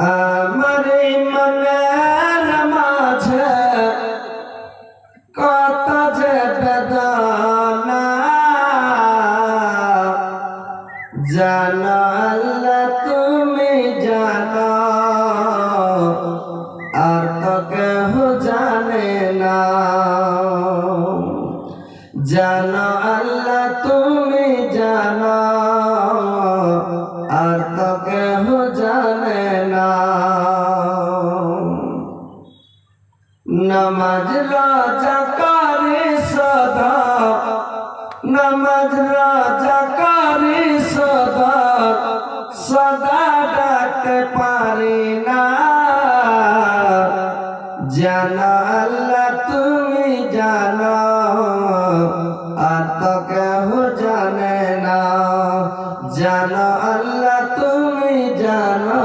আমার মনের মাঝে কত যে বেদনা তুমি জানো, আর তো কেহ জানে না। জানো তুমি জানো, আর তো নমাজ রাজা কারি সদা। নমাজ রাজা কারি সদা। সদা ডাকতে পারি না। জানো আল্লাহ তুমি জানো, আর তো কেহ জানে না। জানো আল্লাহ তুমি জানো,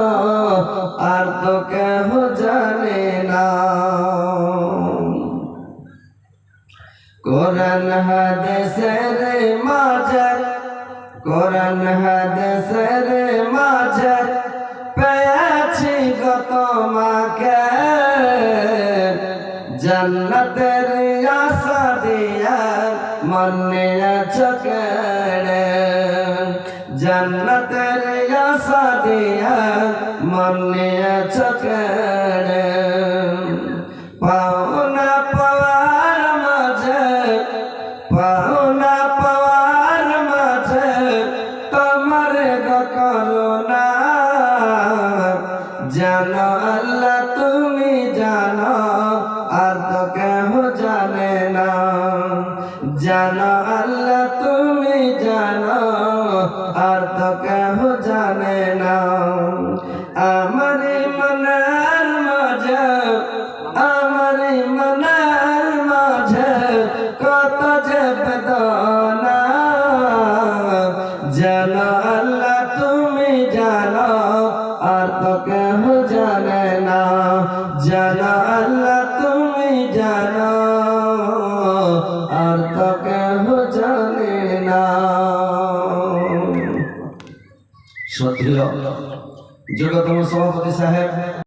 আর তো কেহ জানে কোরআন হাদিসের মাঝে কোরআন হাদিসের মাঝে পেয়েছি গো তোমাকে। জান্নাতের আশা দিয়া মনে চকেড়ে জান্নাতের আশা দিয়া মনে চকেড়ে পাওনা জানো আল্লাহ, তুমি জানো, আর তো কেহ জানে না। জানো আল্লাহ, তুমি জানো, আর তো কেহ জানে না। আমার মনার মাঝে, আমার মনার মাঝে কত যে বেদনা জানো আল্লাহ তুমি জানো আর তো কেহ জানে না। সত্যি জগতম সভাপতি সাহেব